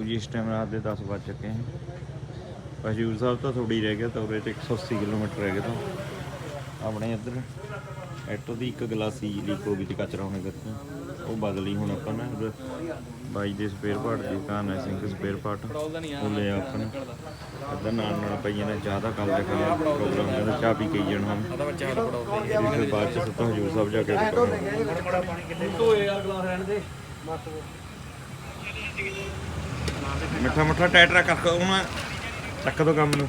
ਲੋ ਜੀ ਇਸ ਟਾਈਮ ਰਾਤ ਦੇ 10 ਵੱਜ ਚੁੱਕੇ ਹਨ ਹਜੂਰ ਸਾਹਿਬ ਤਾਂ ਥੋੜੀ ਰਹਿ ਗਿਆ ਤਾਂ ਉਰੇ ਤੇ 180 ਕਿਲੋਮੀਟਰ ਰਹਿ ਗਿਆ ਤਾਂ। ਆਪਣੇ ਇੱਧਰ ਐਟੋ ਦੀ ਇੱਕ ਗਲਾਸੀ ਲੀਕ ਹੋ ਗਈ ਤੇ ਕਚਰਾ ਹੋਣੇ ਕਰਕੇ ਉਹ ਬਦਲੀ ਹੁਣ ਆਪਾਂ ਨੇ ਬਾਈ ਦੇ ਸਪੇਅਰ ਪਾਰਟ ਦੀ ਦੁਕਾਨ ਹੈ ਸਿੰਘ ਸਪੇਅਰ ਪਾਰਟ ਉਹ ਲਿਆ ਆਪਾਂ ਨੇ। ਇੱਧਰ ਨਾਲ ਨਾਲ ਪਈਆਂ ਨੇ ਚਾਹ ਦਾ ਕੰਮ ਦੇਖਿਆ ਪ੍ਰੋਗਰਾਮ ਕਹਿੰਦਾ ਚਾਹ ਪੀ ਕੇ ਜਾਣਾ ਪੜਾਉਂਦੇ ਫਿਰ ਬਾਅਦ ਚ ਸੁੱਤਾ ਹਜੂਰ ਸਾਹਿਬ ਜਾ ਕੇ ਦੇਖਾਂਗੇ। ਧੋਏ ਯਾਰ ਗਲਾਸ ਰਹਿਣ ਦੇ। ਮਿੱਠਾ ਮਿੱਠਾ ਟਾਈਟ ਰੱਖ ਉਹਨਾਂ ਚੱਕ ਦੋ ਕੰਮ ਨੂੰ।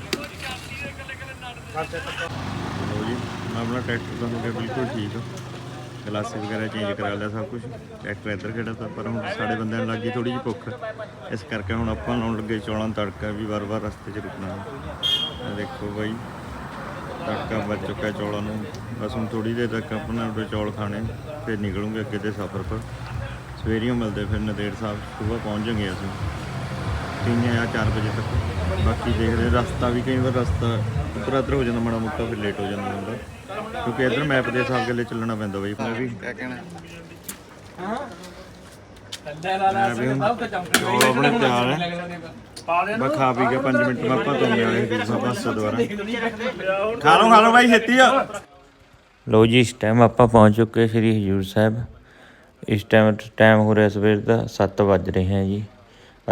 ਲਓ ਜੀ ਆਪਣਾ ਟਰੈਕਟਰ ਤਾਂ ਹੋ ਗਿਆ ਬਿਲਕੁਲ ਠੀਕ ਗਲਾਸੇ ਵਗੈਰਾ ਚੇਂਜ ਕਰਾ ਲਿਆ ਸਭ ਕੁਝ ਟਰੈਕਟਰ ਇੱਧਰ ਖੜਾ ਤਾਂ ਪਰ ਹੁਣ ਸਾਡੇ ਬੰਦਿਆਂ ਨੂੰ ਲੱਗੀ ਥੋੜੀ ਜਿਹੀ ਭੁੱਖ। ਇਸ ਕਰਕੇ ਹੁਣ ਆਪਾਂ ਲਾਉਣ ਲੱਗੇ ਚੌਲਾਂ ਦਾ ਤੜਕਾ ਵੀ ਵਾਰ-ਵਾਰ ਰਸਤੇ 'ਚ ਰੁਕਣਾ। ਹੈ ਦੇਖੋ ਬਾਈ, ਤੜਕਾ ਵੱਜ ਚੁੱਕਾ ਚੌਲਾਂ ਨੂੰ। ਬਸ ਹੁਣ ਥੋੜੀ ਦੇਰ ਤੱਕ ਆਪਣਾ ਉਹਦੇ ਚੌਲ ਖਾਣੇ, ਫਿਰ ਨਿਕਲੂਗੇ ਅੱਗੇ ਦੇ ਸਫ਼ਰ ਪਰ। ਸਵੇਰੀਆਂ ਮਿਲਦੇ ਫਿਰ ਨਦੇੜ ਸਾਹਿਬ ਸਵੇਰ ਪਹੁੰਚ ਜਾਵਾਂਗੇ ਅਸੀਂ। ਤਿੰਨ ਜਾਂ 4 ਵਜੇ ਤੱਕ। ਬਾਕੀ ਦੇਖਦੇ ਰਸਤਾ ਵੀ ਕਈ ਵਾਰ ਰਸਤਾ ਉੱਧਰ ਉੱਧਰ ਹੋ ਜਾਂਦਾ ਮਾੜਾ ਮੋਟਾ ਫਿਰ ਲੇਟ ਹੋ ਜਾਂਦਾ ਹੁੰਦਾ। ਕਿਉਂਕਿ ਇਧਰ ਮੈਪ ਦੇ ਹਿਸਾਬ ਗੱਲੇ ਚੱਲਣਾ ਪੈਂਦਾ ਬਾਈ ਮੈਂ ਵੀ ਕਿਆ ਕਹਿਣਾ? ਆਪਣੇ ਤਿਆਰ ਹੈ। ਬਸ ਖਾ ਪੀ ਕੇ 5 ਮਿੰਟ ਮੈਂ ਆਪਾਂ ਤੋਂ ਆਏ ਸਾਹਿਬ ਬੱਸ ਦੁਆਰਾ। ਖਾ ਲਓ ਖਾ ਲਓ ਬਾਈ ਛੇਤੀ ਆ। ਲੋ ਜੀ ਇਸ ਟਾਈਮ ਆਪਾਂ ਪਹੁੰਚ ਚੁੱਕੇ ਸ੍ਰੀ ਹਜੂਰ ਸਾਹਿਬ। ਇਸ ਟਾਈਮ ਟਾਈਮ ਹੋ ਰਿਹਾ ਸਵੇਰ ਦਾ 7 ਵੱਜ ਰਹੇ ਹੈ ਜੀ।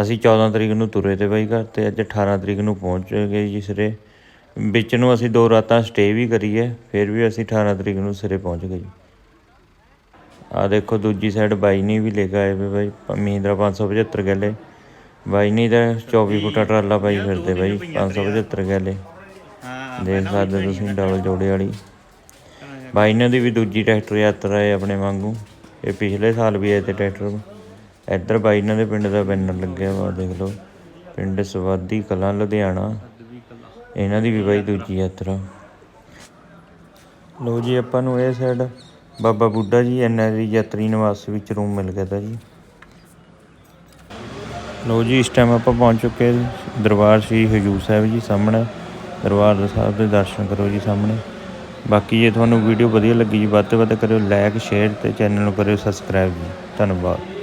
ਅਸੀਂ 14 ਤਰੀਕ ਨੂੰ ਤੁਰੇ ਤੇ ਬਾਈ ਘਰ ਤੇ ਅੱਜ 18 ਤਰੀਕ ਨੂੰ ਪਹੁੰਚ ਗਏ ਜੀ ਸਿਰੇ। ਵਿੱਚ ਨੂੰ ਅਸੀਂ ਦੋ ਰਾਤਾਂ ਸਟੇ ਵੀ ਕਰੀਏ ਫਿਰ ਵੀ ਅਸੀਂ 18 ਤਰੀਕ ਨੂੰ ਸਿਰੇ ਪਹੁੰਚ ਗਏ ਜੀ। ਆ ਦੇਖੋ ਦੂਜੀ ਸਾਈਡ ਬਾਈ ਨੇ ਵੀ ਲੈ ਕੇ ਆਏ ਵੇ ਬਾਈ, ਪ- ਮਹਿੰਦਰਾ 575 ਗੈਲੇ। ਬਾਈ ਨੇ ਦਾ 24 ਫੁੱਟਾ ਟਰਾਲਾ ਪਾਈ ਫਿਰਦੇ ਬਾਈ 575 ਗੈਲੇ। ਦੇਖ ਸਕਦੇ ਤੁਸੀਂ ਡਬਲ ਜੋੜੇ ਵਾਲੀ। ਬਾਈ ਨੇ ਦੀ ਵੀ ਦੂਜੀ ਟਰੈਕਟਰ ਯਾਤਰਾ ਹੈ ਆਪਣੇ ਵਾਂਗੂ। ਇਹ ਪਿਛਲੇ ਸਾਲ ਵੀ ਆਏ ਤੇ ਟਰੈਕਟਰ। ਇੱਧਰ ਬਾਈ ਇਹਨਾਂ ਦੇ ਪਿੰਡ ਦਾ ਬੈਨਰ ਲੱਗਿਆ ਵਾ, ਦੇਖ ਲਓ। ਪਿੰਡ ਸਵਾਦੀ ਕਲਾਂ, ਲੁਧਿਆਣਾ। ਇਹਨਾਂ ਦੀ ਵੀ ਬਾਈ ਦੂਜੀ ਯਾਤਰਾ। ਲੋ ਜੀ, ਆਪਾਂ ਨੂੰ ਇਹ ਸਾਈਡ ਬਾਬਾ ਬੁੱਢਾ ਜੀ ਐਨਆਰਈ ਯਾਤਰੀ ਨਿਵਾਸ ਵਿੱਚ ਰੂਮ ਮਿਲ ਗਿਆ ਤਾ ਜੀ। ਲੋ ਜੀ, ਇਸ ਟਾਈਮ ਆਪਾਂ ਪਹੁੰਚ ਚੁੱਕੇ ਦਰਬਾਰ ਸ੍ਰੀ ਹਜੂਰ ਸਾਹਿਬ ਜੀ ਸਾਹਮਣੇ। ਦਰਬਾਰ ਸਾਹਿਬ ਦੇ ਦਰਸ਼ਨ ਕਰੋ ਜੀ ਸਾਹਮਣੇ। ਬਾਕੀ ਜੇ ਤੁਹਾਨੂੰ ਵੀਡੀਓ ਵਧੀਆ ਲੱਗੀ ਜੀ, ਵੱਧ ਤੋਂ ਵੱਧ ਕਰਿਓ ਲਾਈਕ ਸ਼ੇਅਰ ਤੇ ਚੈਨਲ ਨੂੰ ਕਰਿਓ ਸਬਸਕ੍ਰਾਈਬ ਜੀ। ਧੰਨਵਾਦ।